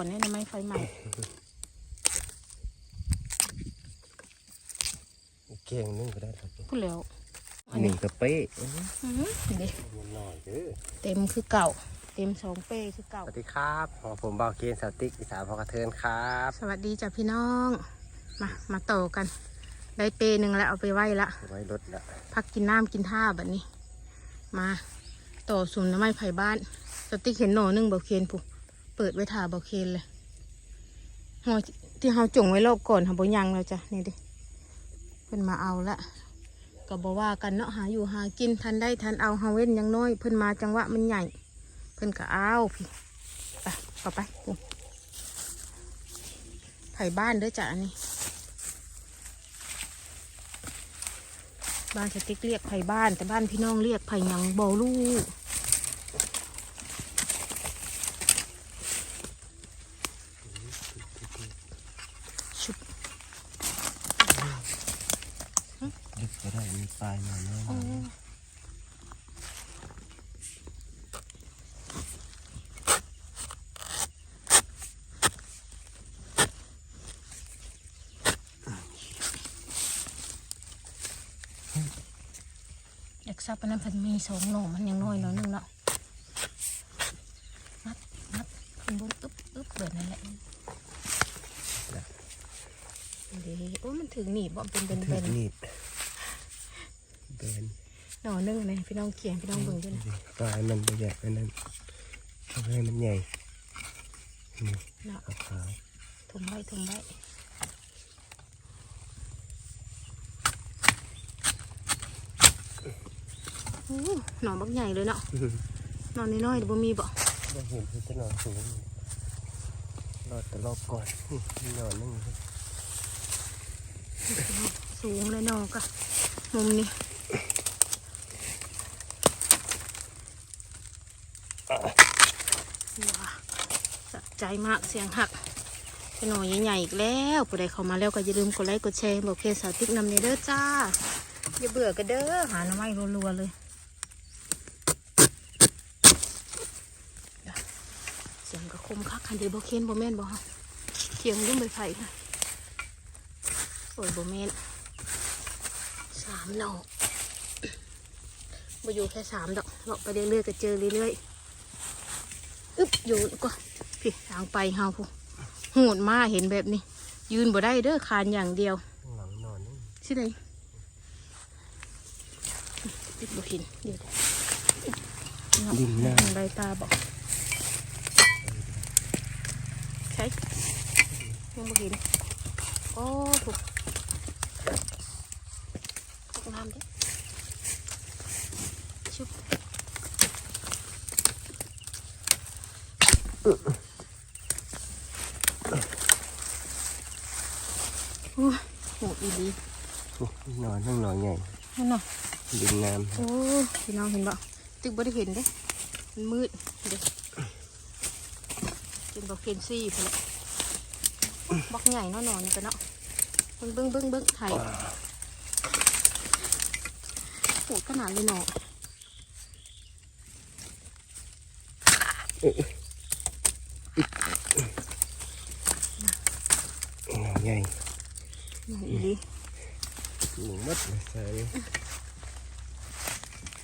อ่อนเนี่ยนะไม่ไฟใหม่เก่งนึงก็ได้ครับพูดแล้วอันหนึ่นี้งกระเป๊ะอื้อหือเด็มันหน่อยเด้อเต็มคือเก่า เต็มสองเป้คือเก่า สวัสดีครับผมบ่าวเกณฑ์สาวติ๊กอีสานพอกระเทินครับ สวัสดีจ้ะพี่น้อง มา มาต่อกัน ได้เปหนึ่งแล้วเอาไปไว้ละ ไว้รถละพักกินน้ำกินท่าแบบนี้ มา ต่อสุ่มน้ำไม้ไผ่บ้าน สติ๊กเห็นหน่อหนึ่งเบาเคนปุ๊ เปิดไว้ถาเบาเคนเลยหอที่เขาจงไว้รอบก่อนเขาบยังแล้วจ้ะนี่ดิเพิ่นมาเอาละก็บอกว่ากันเนาะหาอยู่หากินทันได้ทันเอาเฮาเว้นยังน้อย เพิ่นมาจังหวะมันใหญ่ เพิ่นก็เอาพี่ไปไปปุ๊ไผ่บ้านเด้อจ้ะอันนี้ บ้านสติ๊กเรียกไผ่บ้าน แต่บ้านพี่น้องเรียกไผ่ยังบอลูก ชุบ ดึกก็ได้มีปลายมาเนาะ โอ้อยาก ซับอันนั้นเพันมีสองหน่อมันยังน้อยหน่อยนึงเนาะนัดนัดขึ้นบนอึ๊บอึ๊บแบบนั้นแหละเดี๋ยวโอ้มันถึงหนีบบ่เป็นเป็นถึเป็งนนี่เดินหน่อนึงเลยพี่น้องเขียนพี่น้องเบิ่งด้วยนะปลายมันใหญ่อันนั้นทำให้มันใหญ่นี่เนาะขาวถุงไว้ถุงไว้ หน่อบักใหญ่เลยเนาะๆหน่อน้อยๆเดี๋ยวบ่มีบ่เราเห็นเพื่อนนอนสูงรอดแต่รอบก่อนนี่นอนนึงสูงเลยหน่อกะมุมนี้ว้าสะใจมากเสียงหักเป็นหน่อใหญ่ๆอีกแล้วผู้ใดเข้ามาแล้วก็อย่าลืมกดไลค์กดแชร์บอกเพจสาวติ๊กนำเนเด้อจ้า อย่าเบื่อกันเด้อหาหน่อไม้รัวๆเลย เสียงกระค มคักคันเดียวบ่เคนบ่แม่นบ่ฮะเคียงยุ่งใบไผ่ค่ะโอ้ยบ่แม่นสามดอกบ่อยู่แค่สามดอกเลาะไปเรื่อยๆก็เจอเรื่อยๆอึ๊บอยู่ก็พี่ทางไปเฮาพูโหดมาเห็นแบบนี้ ยืนบ่ได้เด้อคานอย่างเดียวหลังนอนนึงสิไหนติดบ่เห็นเดี๋ยวเนาะดินหน้าใบตาบอกใช่ยังบ่เห็นโอ้ถูกตกน้ำเด้ชุบอู้โหอีดีนอนนั่งนอนใหญ่นั่นน่ะดินงามโอ้พี่น้องเห็นบ่ตึกบ่ได้เห็นเด้มันมืดเด้ เป็นบ่เคนซี่พุ่นแหละบักใหญ่เนาะหนอนนี่กันเนาะเบิ่งเบิ่งเบิ่งเบิ่งไทยโหดขนาดเลยเนาะนอนใหญ่นั่นอีหลีหนึ่งมัดเลยใส่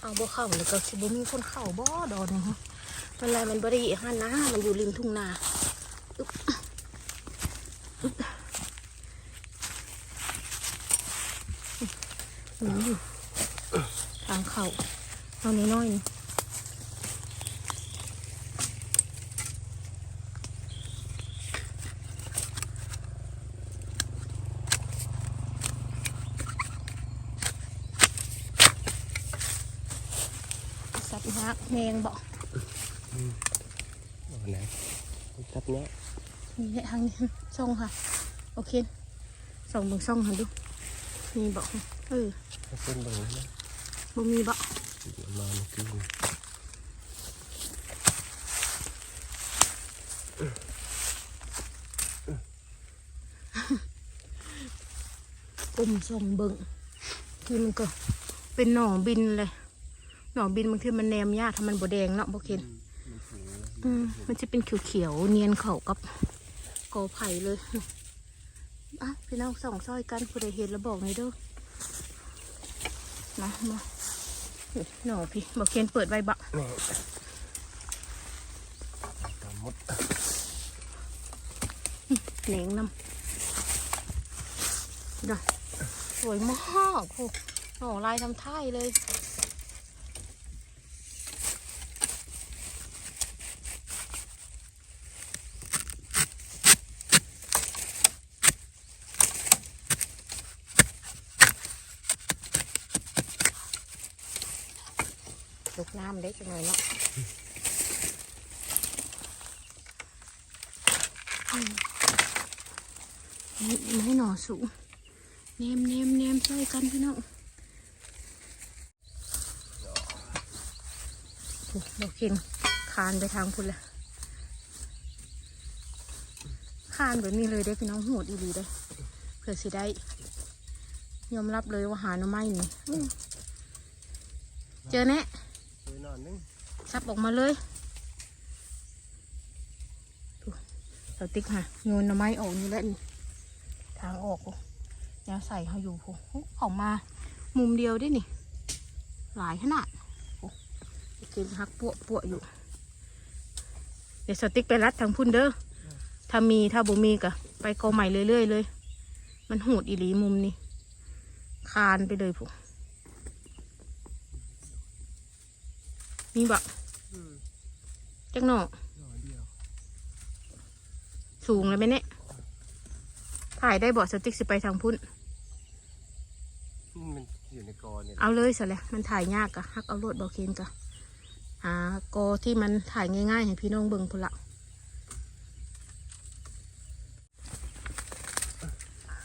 เอาบ่เข้าแล้วก็สิบ่มีคนเข้าบ่ดอนนี่ฮะ มันอะไรมันบ่ได้อีกหันนะ มันอยู่ริมทุ่งนาอึ๊บอึ๊บนี่อยู่ทางเขาเอาน้อยๆนี่สับฮักแมงบอก เอาไหนทับเนี้ยนี่แหละทางนี้ส่องค่ะ โอเคส่องเบิ่งส่องค่ะดู มีบอกเออถ้าเป็นแบบนี้นะบ่มีบอกเดี๋ยวมามันกินกลมส่องเบิ่งคือมันก็เป็นหนองบินเลย หนองบินบางทีมันแนมยากถ้ามันบ่แดงเนาะบ่เคนมันสูง อืมมันจะเป็นเขียวๆเนียนเข้ากับกอไผ่เลยอะพี่น้องส่องซอยกันผู้ใดเห็นแล้วบอกหน่อยเด้อมามาเฮ้ยหน่อพี่บอกเคนเปิดไว้บะนี่ตามมดเหลงน้ำดูสวยมากโอ้หน่อลายทำท่ายเลย น้ำเล็กจังเลยเนาะนี่ไม่หน่อสูงเนมเนมเนมช่วยกันพี่น้องโอ้เราเข็นคานไปทางพุ่นเลยคานแบบนี้เลยได้พี่น้องโหดอีหลีได้เพื่อสิได้ ยอมรับเลยว่าหาหน่อไม้นี่เจอแน่ ซับออกมาเลยเราติ๊กค่ะโยนหน่อไม้ออกนี่แหละนี่ทางออกโอ้แนวใส่เขาอยู่โอ้ออกมามุมเดียวได้นี่ หลายขนาดกินฮักปวปวอยู่ เดี๋ยวสติ๊กไปรัดทางพุ่นเด้อถ้ามีถ้าบ่มีก็ไปกอใหม่เรื่อยๆเลย มันหูดอีหลีมุมนี่คานไปเลยผู้มีแบักอืม จักหน่อหน่อเดียวสูงเลยไหมเนี่ยถ่ายได้บอสติ๊กสิไปทางพุ่นมันอยู่ในกอเนี่ยเอาเลยสิแหละมันถ่ายยากกะฮักเอาโลดบอเคนกะหากอที่มันถ่ายง่ายๆให้พี่น้องเบิ่งพุ่นละ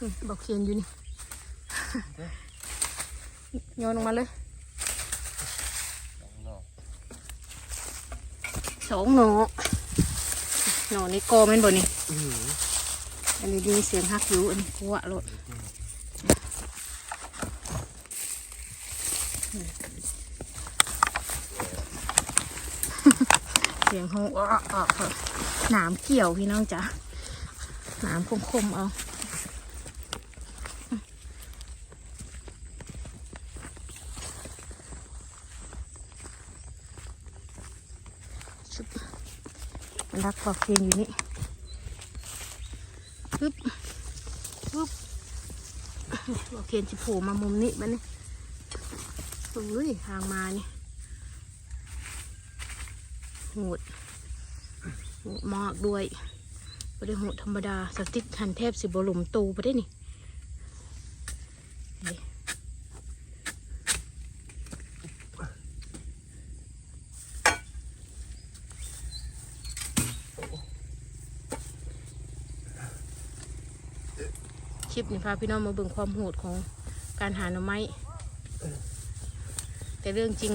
นี่บอเคนอยู่นี่โยนลงมาเลย สองหนองหนอนี่กอแมันบ่นี่ยอันนี้ดีเสียงฮักอยู่อันนี้กลัวโลดเสียงเขาอ้ออ้ออ้อหนามเกี่ยวพี่น้องจ้ะหนามคมๆเอาชุบมัน รักบอกเพียนอยู่นี่ปึ๊บปึ๊บบอกเพียนจะโผล่มามุมนี้บ้านี่โอ้ยทางมานี่หดโหดมากด้วยไม่ได้โหดธรรมดาสติ๊กหันแทบสิบหลุมตูไปได้นี่นี่คลิป นี้พาพี่น้องมาเบิ่งความโหดของการหาหน่อไม้ แต่เรื่องจริง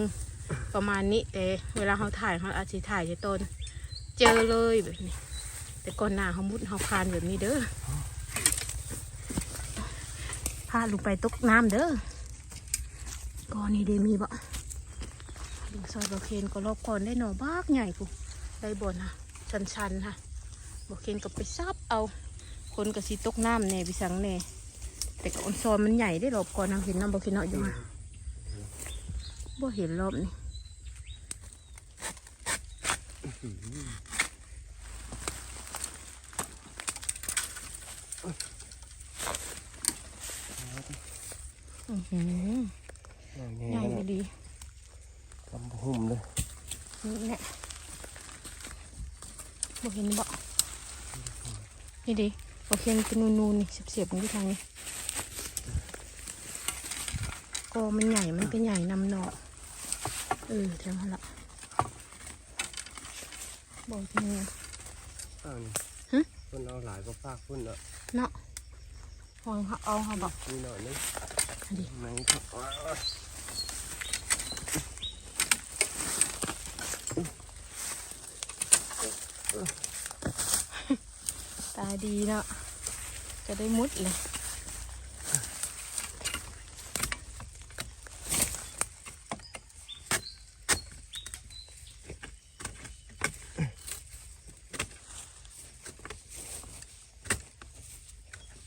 ประมาณนี้ แต่เวลาเขาถ่ายเขาอาจจะถ่ายจะต้น เจอเลยแบบนี้ แต่ก่อนหน้าเขามุดเขาคานแบบนี้เด้อพาลงไปตกน้ำเด้อก่อนนี้เดมีบ่ดึงซอยบอเคนก็รอบก่อนได้หน่อบากใหญ่ปุ๊ได้บ่นค่ะชันๆค่ะบอเคนก็ไปซับเอา คนก็สิตกน้ำแน่พี่สังแน่แต่ก็ออนซอนมันใหญ่ได้รอบก่อนทางเห็นน้ำบอเคนเนาะอยู่มาบ่เห็นรอบนี้อือหือหน่อใหญ่ใหญ่ไปดีทำหุ่มเลยนี่แหละบ่เห็นบ่นี่ดิโอ เคมันเป็นนูนๆนี่เสียบๆมันที่ทางนี้ก็มันใหญ่มันเป็นใหญ่นำหนอเออแถวนั้นละบอกจริงอ้าวนี่ฮะคนเอาหลายก็ฟากพุ่นเนาะเนาะพองเขาเอาเขาบอกนี่หน่อยนึงอันนี้ไหนก็อ้าวตาดีเนาะ จะได้มุดเลย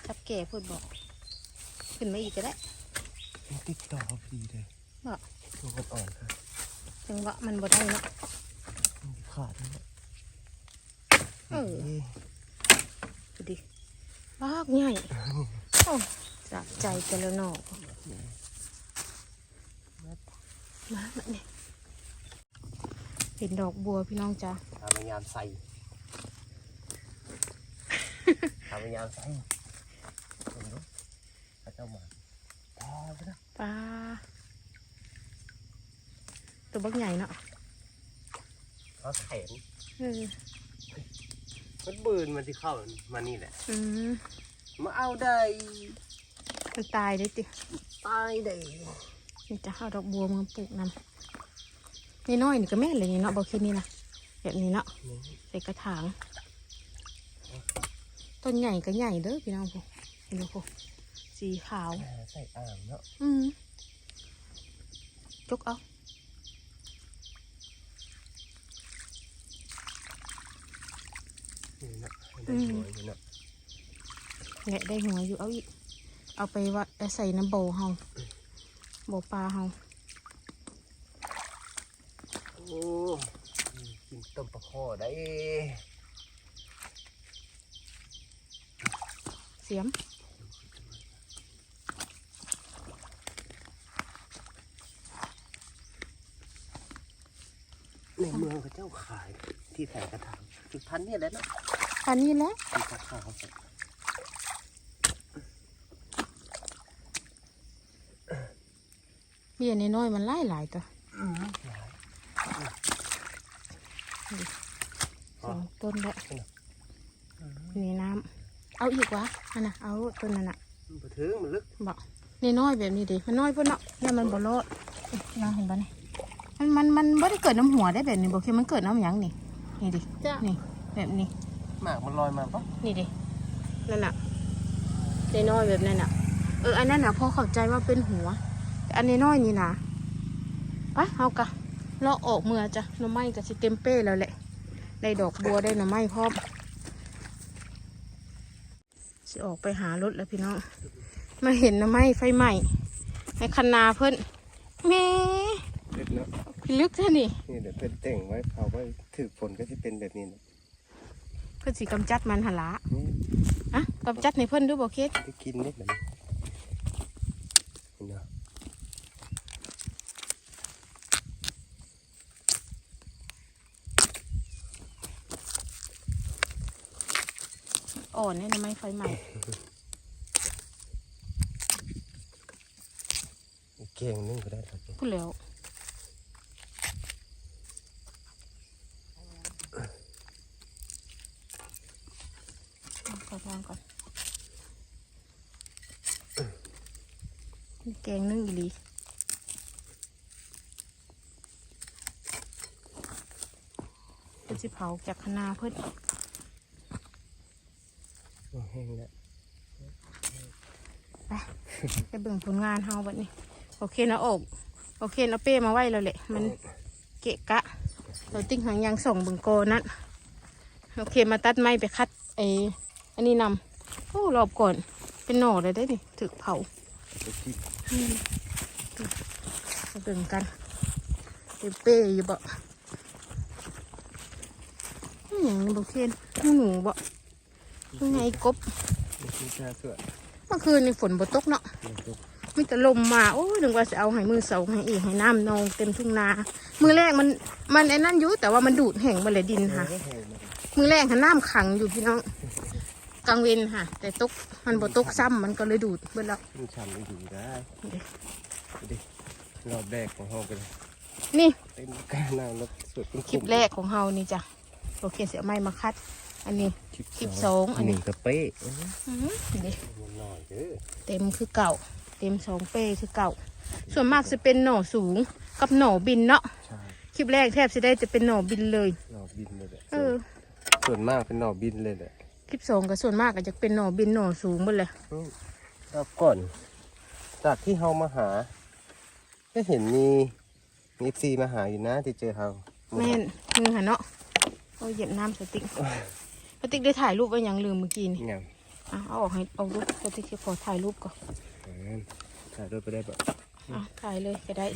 ทับแก่พูดบอก ขึ้นมาอีกก็ได้ติดต่อพอดีเลยบอกตัวก็อ่อนค่ะจังหวะมันบ่ได้เนาะขาดเนาะเออ บากใหญ่โอ้สะใจกันแล้วเนาะมาแบบนี้เห็นดอกบัวพี่น้องจ้าทำพยายามใส่ทำพยายามใส่เห็นดูพระเจ้าหมาพอไปนะปลาตัวบักใหญ่เนาะเขาแขนเออ มันบืนมันที่เข้ามานี่แหละ อืมมาเอาได้มันตายได้ติตายได้นี่จะเอาดอกบัวมาปลูกนำนี่น้อยนี่ก็แม่นเลยนี่เนาะบอกคิดนี่นะแบบนี้เนาะใส่กระถางต้นใหญ่ก็ใหญ่เด้อพี่น้องพวกเห็นไหมพวกสีขาวแหมใส่อ่างเนาะอืมจกเอา นี่เนาะ ได้หัวอยู่เนาะแหละได้หัวอยู่เอาอีก เอาไปว่าเอาใส่น้ำโบเฮาโบปลาเฮาโอ้กินต้มปลาข้อได้เสียมในเมืองพระเจ้าขายที่แผ่กระถางจุดพันเนี่ยแหละเนาะ อันนี้แหละสีขาวเบี้ยน้อยๆมันไล่หลายตัวๆอืมหลายสองต้นแล้วอืมนี่น้ำเอาอีกวะอันน่ะเอาต้นนั้นน่ะมันบ่ถึงมันลึกบอกนี่น้อยแบบนี้ดิมันน้อยเพิ่นเนาะเนี่ยมันบ่รอดน้องเห็นปะนี่มันมันมันไม่ได้เกิดน้ำหัวได้แบบนี้บอกคือมันเกิดน้ำหยังนี่นี่ดิจ้ะนี่แบบนี้ หมากมันลอยมาปะนี่ดินั่นน่ะนี่น้อยแบบนั้นน่ะ เอออันนั้นน่ะพอเข้าใจว่าเป็นหัว แต่อันนี้น้อยนี่นะไปเอากะเลาะออกเมื่อจ้ะหน่อไม้ก็สิเต็มเป้แล้วแหละได้ดอกบัวได้หน่อไม้พร้อมสิออกไปหารถแล้วพี่น้องมาเห็นหน่อไม้ไฟใหม่ในคันนาเพิ่นแหม่ลึกเนาะพี่ลึกแท่นี่นี่เดี๋ยวเพิ่นแต่งไว้เขาไว้ถือฝนก็จะเป็นแบบนี้นะ เพิ่นสิกำจัดมันหนละนี่อะกำจัดในเพิ่นดูบ่เคสได้กินนิดหน่อยนี่เนาะอ่อนเนี่ยหน่อไม้ไฟใหม่เก่งนึงก็ได้ครับพูดแล้วขอ วางก่อนนี่แกงนึ่งอีหลีเป็นสิเผาจากคณาเพิ่นโอ้แห้งแล้วไปเบิ่งผลงานเฮาบัดนี้ โอเคนะโอบโอเคนะเป้มาไว้แล้วแหละ มันเกะกะ เราติ้งหางยางส่งเบิ่งโกนั่นโอเคมาตัดไม้ไปคัดไอ้ อันนี้นำโอ้รอบก่อน เป็นหน่อเลยได้ดิถึกเผาไปกินมาเบิ่งกันเป้เป้อยู่บ่อหย่างนี้บ่เคนหนูหนูบ่ยังไงกบไม่ใช่ชาเสือเมื่อคืนนี่ฝนบ่ตกเนาะเดี๋ยวดูมีแต่ลมมา โอ้ยนึกว่าจะเอาให้มือเสาให้อีกให้น้ำนองเต็มทุ่งนา มือแรกมัน มันไอ้นั่นอยู่แต่ว่ามันดูดแห้งมาเลยดินค่ะไม่แห้งนะมือแรกค่ะน้ำขังอยู่พี่น้อง กลางเวนค่ะ แต่ตกมันบ่ตกซ้ำมันก็เลยดูดเบิดแล้วมันชันไม่อยู่ได้เด้ดูดิรอบแรกของห้องไปเลยนี่เต็มกล้าหน้ารถสวยเป็นคลิปแรกของเฮานี่จ้ะโอเคเสียไม้มาคัด อันนี้คลิปคลิปสองอันนี้หนึ่งกระเป๊ะอื้อหือนี่มันหน่อยเด้อเต็มคือเก่า เต็มสองเป้คือเก่า ส่วนมากจะเป็นหน่อสูงกับหน่อบินเนาะใช่คลิปแรกแทบจะได้จะเป็นหน่อบินเลยหน่อบินเลยแหละเออส่วนมากเป็นหน่อบินเลยแหละ คลิปสองก็ส่วนมากก็จะเป็นหน่อบินหน่อสูงหมดเลยอืมรอบก่อน จากที่เฮามาหา ก็เห็นมีมีซีมาหาอยู่นะที่เจอเฮาแม่นมือหันเนาะโอ้ยเหยียบน้ำสติ๊กสติ๊กได้ถ่ายรูปไว้ยังลืมเมื่อกี้นี่เนี่ยเอาเอาออกให้เอารูปสติ๊กขอถ่ายรูปก่อนอ่าถ่ายรูปไปได้แบบเอาถ่ายเลยก็ได้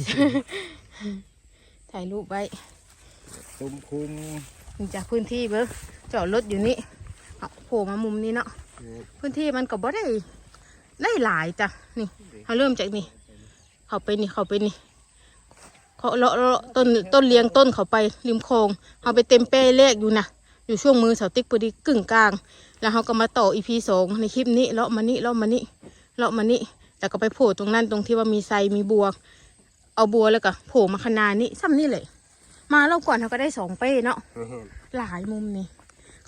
ถ่ายรูปไว้ตุ้มคุ้มนี่จากพื้นที่เบิ้งจอดรถอยู่นี่ เอาโผล่มามุมนี้เนาะพื้นที่มันก็บ่ได้ได้หลายจ้ะนี่เขาเริ่มจากนี่เขาไปนี่เขาไปนี่เขาเลาะเลาะต้นต้นเลี้ยงต้นเขาไปริมโคงเขาไปเต็มเป้เลขอยู่นะอยู่ช่วงมือเสาติ๊กพอดีกึ่งกลาง แล้วเขาก็มาต่ออีพีสองในคลิปนี้เลาะมานี่เลาะมานี่เลาะมานี่แล้วก็ไปโผล่ตรงนั้นตรงที่ว่ามีไซมีบัว เอาบัวแล้วก็โผล่มาขนาดนี้ซ้ำนี่เลย มาเราก่อนเขาก็ได้สองเป้เนาะหลายมุมนี่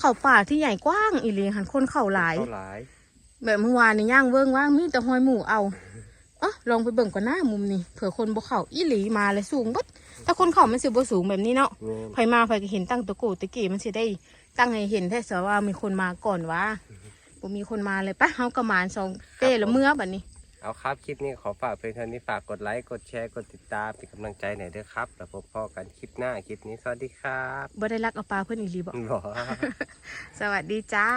เขาป่าที่ใหญ่กว้างอีหลีหันคนเข่าหลายเท่าหลาย แบบเมื่อวานนี่ย่างเบิ้งว่างมีแต่หอยหมูเอาเอะลองไปเบิ่งก่อนหน้ามุมนี้เผื่อคนบ่เขาอีหลีมาเลยสูงเบดแต่คนเขามันสิบ่สูงแบบนี้เนาะแม่น ไผมาไผก็เห็นตั้งตะโกตะกี้มันสิได้ ตั้งให้เห็นแท้สว่ามีคนมาก่อนว่าบ่มีคนมาเลยปะเฮากระมานสองเป้ละเมื่อบัดนี้ เอาครับคลิปนี้ขอฝากเพียงเท่านี้ฝากกดไลค์กดแชร์กดติดตามเป็นกำลังใจหน่อยด้วยครับ แล้วพบพอกันคลิปหน้าคลิปนี้สวัสดีครับบ่ได้รักเอาปลาเพิ่นอีหลีบ่บอก สวัสดีจ้า